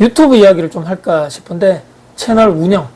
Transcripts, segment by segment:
유튜브 이야기를 좀 할까 싶은데 채널 운영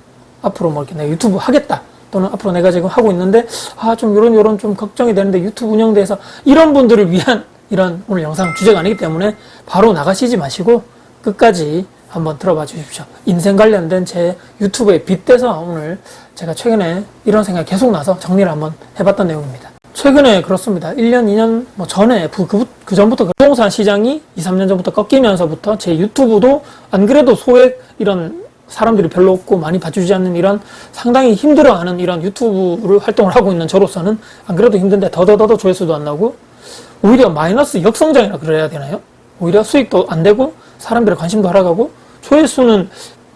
앞으로 뭐 이렇게 내가 유튜브 하겠다 또는 앞으로 내가 지금 하고 있는데 아좀 요런 요런 좀 걱정이 되는데 유튜브 운영대에서 이런 분들을 위한 이런 오늘 영상 주제가 아니기 때문에 바로 나가시지 마시고 끝까지 한번 들어봐 주십시오. 인생 관련된 제 유튜브에 빗대서 오늘 제가 최근에 이런 생각이 계속 나서 정리를 한번 해봤던 내용입니다. 최근에 그렇습니다. 1년, 2년 뭐 전에 그, 그, 그 전부터 그 부동산 시장이 2, 3년 전부터 꺾이면서부터 제 유튜브도 안 그래도 소액 이런 사람들이 별로 없고 많이 봐주지 않는 이런 상당히 힘들어하는 이런 유튜브를 활동을 하고 있는 저로서는 안 그래도 힘든데 더더더더 조회수도 안 나고 오히려 마이너스 역성장이라 그래야 되나요? 오히려 수익도 안 되고 사람들의 관심도 하락하고 조회수는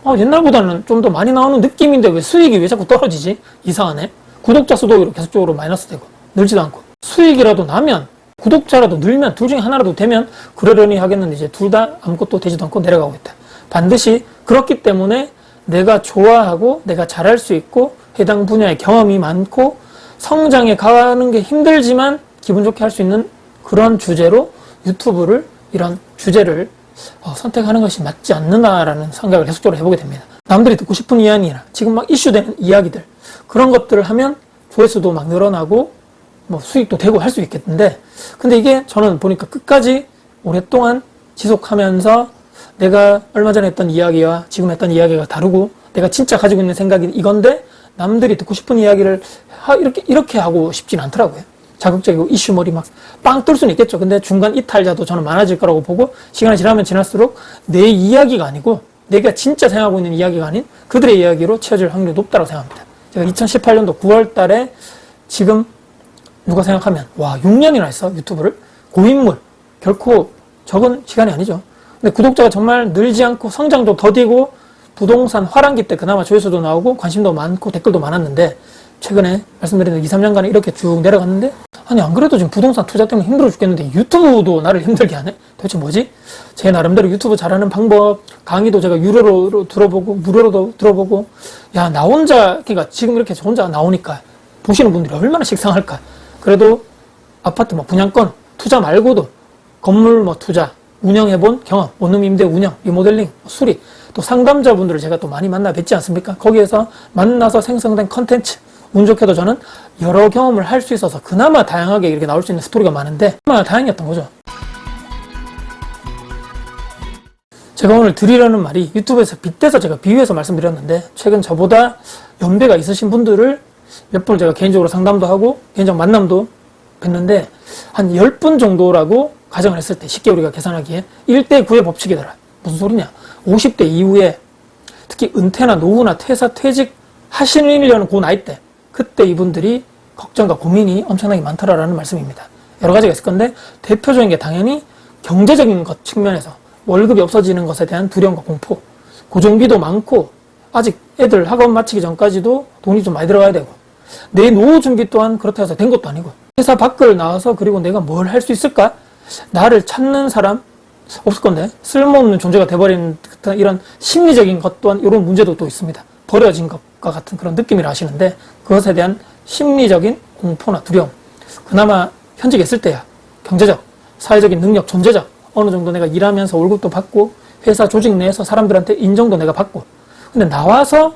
어, 옛날보다는 좀 더 많이 나오는 느낌인데 왜 수익이 왜 자꾸 떨어지지? 이상하네. 구독자 수도 계속적으로 마이너스 되고 늘지도 않고 수익이라도 나면 구독자라도 늘면 둘 중에 하나라도 되면 그러려니 하겠는데 이제 둘 다 아무것도 되지도 않고 내려가고 있다. 반드시 그렇기 때문에 내가 좋아하고 내가 잘할 수 있고 해당 분야의 경험이 많고 성장에 가는 게 힘들지만 기분 좋게 할 수 있는 그런 주제로 유튜브를 이런 주제를 어, 선택하는 것이 맞지 않는다라는 생각을 계속적으로 해보게 됩니다. 남들이 듣고 싶은 이야기나 지금 막 이슈되는 이야기들 그런 것들을 하면 조회수도 막 늘어나고 뭐 수익도 되고 할 수 있겠는데 근데 이게 저는 보니까 끝까지 오랫동안 지속하면서 내가 얼마 전에 했던 이야기와 지금 했던 이야기가 다르고 내가 진짜 가지고 있는 생각이 이건데 남들이 듣고 싶은 이야기를 하- 이렇게 이렇게 하고 싶진 않더라고요. 자극적이고 이슈머리 막 빵 뜰 수는 있겠죠. 근데 중간 이탈자도 저는 많아질 거라고 보고 시간이 지나면 지날수록 내 이야기가 아니고 내가 진짜 생각하고 있는 이야기가 아닌 그들의 이야기로 채워질 확률이 높다고 생각합니다. 제가 2018년도 9월 달에 지금 누가 생각하면 와 6년이나 했어 유튜브를 고인물 결코 적은 시간이 아니죠. 근데 구독자가 정말 늘지 않고 성장도 더디고 부동산 화랑기 때 그나마 조회수도 나오고 관심도 많고 댓글도 많았는데 최근에 말씀드린 2, 3년간에 이렇게 쭉 내려갔는데 아니 안 그래도 지금 부동산 투자 때문에 힘들어 죽겠는데 유튜브도 나를 힘들게 하네? 도대체 뭐지? 제 나름대로 유튜브 잘하는 방법 강의도 제가 유료로 들어보고 무료로도 들어보고 야 나 혼자 그러니까 지금 이렇게 저 혼자 나오니까 보시는 분들이 얼마나 식상할까 그래도 아파트 뭐 분양권 투자 말고도 건물 뭐 투자 운영해본 경험 원룸 임대 운영 리모델링 수리 또 상담자분들을 제가 또 많이 만나 뵙지 않습니까? 거기에서 만나서 생성된 컨텐츠 운 좋게도 저는 여러 경험을 할 수 있어서 그나마 다양하게 이렇게 나올 수 있는 스토리가 많은데 그나마 다행이었던 거죠. 제가 오늘 드리려는 말이 유튜브에서 빗대서 제가 비유해서 말씀드렸는데 최근 저보다 연배가 있으신 분들을 몇 분을 제가 개인적으로 상담도 하고 개인적 만남도 뵀는데 한 10분 정도라고 가정을 했을 때 쉽게 우리가 계산하기에 1대 9의 법칙이더라. 무슨 소리냐? 50대 이후에 특히 은퇴나 노후나 퇴사 퇴직 하시려는 그 나이 때 그때 이분들이 걱정과 고민이 엄청나게 많더라라는 말씀입니다. 여러 가지가 있을 건데 대표적인 게 당연히 경제적인 것 측면에서 월급이 없어지는 것에 대한 두려움과 공포, 고정비도 많고 아직 애들 학원 마치기 전까지도 돈이 좀 많이 들어가야 되고 내 노후 준비 또한 그렇다 해서 된 것도 아니고 회사 밖을 나와서 그리고 내가 뭘 할 수 있을까? 나를 찾는 사람 없을 건데 쓸모없는 존재가 돼버린 이런 심리적인 것 또한 이런 문제도 또 있습니다. 버려진 것과 같은 그런 느낌이라 하시는데 그것에 대한 심리적인 공포나 두려움 그나마 현직에 있을 때야 경제적, 사회적인 능력, 존재적 어느 정도 내가 일하면서 월급도 받고 회사 조직 내에서 사람들한테 인정도 내가 받고 근데 나와서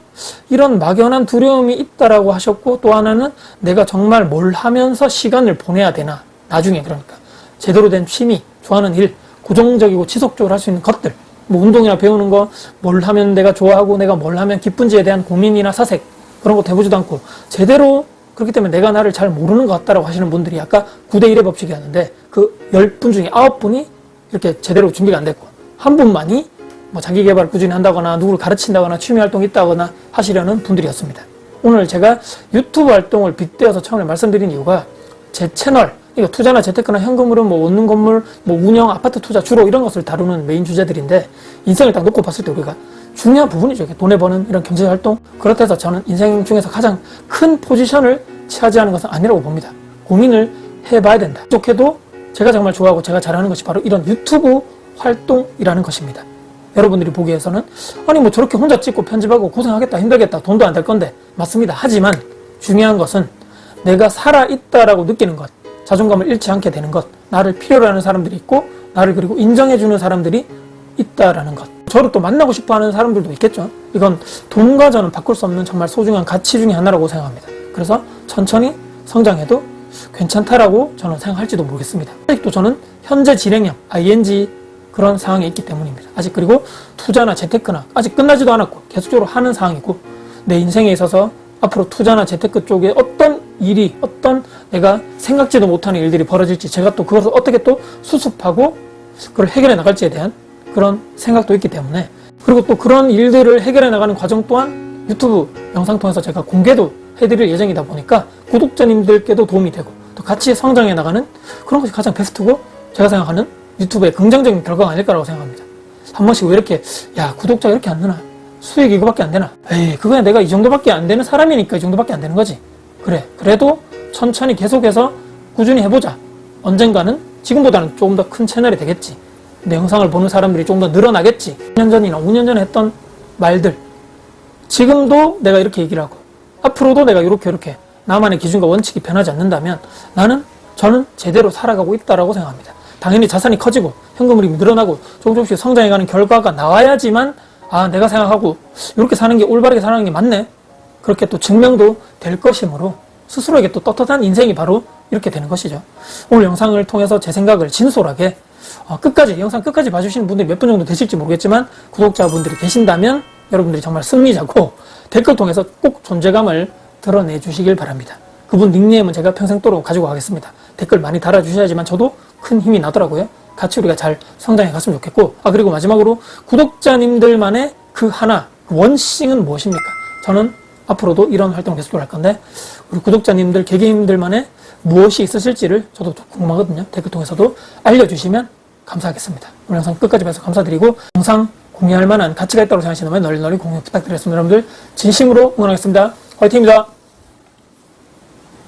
이런 막연한 두려움이 있다라고 하셨고 또 하나는 내가 정말 뭘 하면서 시간을 보내야 되나? 나중에 그러니까 제대로 된 취미 좋아하는 일 고정적이고 지속적으로 할 수 있는 것들. 뭐 운동이나 배우는 거 뭘 하면 내가 좋아하고 내가 뭘 하면 기쁜지에 대한 고민이나 사색 그런 거 해보지도 않고 제대로 그렇기 때문에 내가 나를 잘 모르는 것 같다라고 하시는 분들이 아까 9대 1의 법칙이었는데 그 10분 중에 9분이 이렇게 제대로 준비가 안 됐고 한 분만이 뭐 자기 개발을 꾸준히 한다거나 누구를 가르친다거나 취미 활동이 있다거나 하시려는 분들이었습니다. 오늘 제가 유튜브 활동을 빗대어서 처음에 말씀드린 이유가 제 채널 이거 투자나 재테크나 현금으로 뭐 얻는 건물 뭐 운영 아파트 투자 주로 이런 것을 다루는 메인 주제들인데 인생을 딱 놓고 봤을 때 우리가 중요한 부분이죠. 돈을 버는 이런 경제 활동. 그렇다 해서 저는 인생 중에서 가장 큰 포지션을 차지하는 것은 아니라고 봅니다. 고민을 해봐야 된다. 좋게도 제가 정말 좋아하고 제가 잘하는 것이 바로 이런 유튜브 활동이라는 것입니다. 여러분들이 보기에서는 아니 뭐 저렇게 혼자 찍고 편집하고 고생하겠다 힘들겠다 돈도 안 될 건데 맞습니다. 하지만 중요한 것은 내가 살아 있다라고 느끼는 것, 자존감을 잃지 않게 되는 것, 나를 필요로 하는 사람들이 있고 나를 그리고 인정해 주는 사람들이 있다라는 것. 저를 또 만나고 싶어 하는 사람들도 있겠죠. 이건 돈과 저는 바꿀 수 없는 정말 소중한 가치 중에 하나라고 생각합니다. 그래서 천천히 성장해도 괜찮다라고 저는 생각할지도 모르겠습니다. 아직도 저는 현재 진행형, ING 그런 상황에 있기 때문입니다. 아직 그리고 투자나 재테크나 아직 끝나지도 않았고 계속적으로 하는 상황이고 내 인생에 있어서 앞으로 투자나 재테크 쪽에 어떤 일이 어떤 내가 생각지도 못하는 일들이 벌어질지 제가 또 그것을 어떻게 또 수습하고 그걸 해결해 나갈지에 대한 그런 생각도 있기 때문에 그리고 또 그런 일들을 해결해 나가는 과정 또한 유튜브 영상 통해서 제가 공개도 해드릴 예정이다 보니까 구독자님들께도 도움이 되고 또 같이 성장해 나가는 그런 것이 가장 베스트고 제가 생각하는 유튜브의 긍정적인 결과가 아닐까라고 생각합니다. 한 번씩 왜 이렇게 야 구독자가 이렇게 안 느나? 수익 이거밖에 안 되나? 에이 그거야 내가 이 정도밖에 안 되는 사람이니까 이 정도밖에 안 되는 거지. 그래 그래도 천천히 계속해서 꾸준히 해보자. 언젠가는 지금보다는 조금 더 큰 채널이 되겠지. 내 영상을 보는 사람들이 좀더 늘어나겠지. 4년 전이나 5년 전에 했던 말들. 지금도 내가 이렇게 얘기를 하고 앞으로도 내가 이렇게 이렇게 나만의 기준과 원칙이 변하지 않는다면 나는 저는 제대로 살아가고 있다라고 생각합니다. 당연히 자산이 커지고 현금 흐름이 늘어나고 조금 조금씩 성장해가는 결과가 나와야지만 아 내가 생각하고 이렇게 사는 게 올바르게 사는 게 맞네 그렇게 또 증명도 될 것이므로 스스로에게 또 떳떳한 인생이 바로 이렇게 되는 것이죠. 오늘 영상을 통해서 제 생각을 진솔하게 어, 끝까지 영상 끝까지 봐주시는 분들이 몇 분 정도 되실지 모르겠지만 구독자분들이 계신다면 여러분들이 정말 승리자고 댓글 통해서 꼭 존재감을 드러내 주시길 바랍니다. 그분 닉네임은 제가 평생도록 가지고 가겠습니다. 댓글 많이 달아주셔야지만 저도 큰 힘이 나더라고요. 같이 우리가 잘 성장해 갔으면 좋겠고 아 그리고 마지막으로 구독자님들만의 그 하나 그 원칙은 무엇입니까? 저는 앞으로도 이런 활동 계속 할 건데 우리 구독자님들 개개인들만의 무엇이 있으실지를 저도 좀 궁금하거든요. 댓글 통해서도 알려주시면 감사하겠습니다. 오늘 영상 끝까지 봐서 감사드리고 영상 공유할 만한 가치가 있다고 생각하시는 분은 널리 널리 공유 부탁드리겠습니다. 여러분들 진심으로 응원하겠습니다. 화이팅입니다.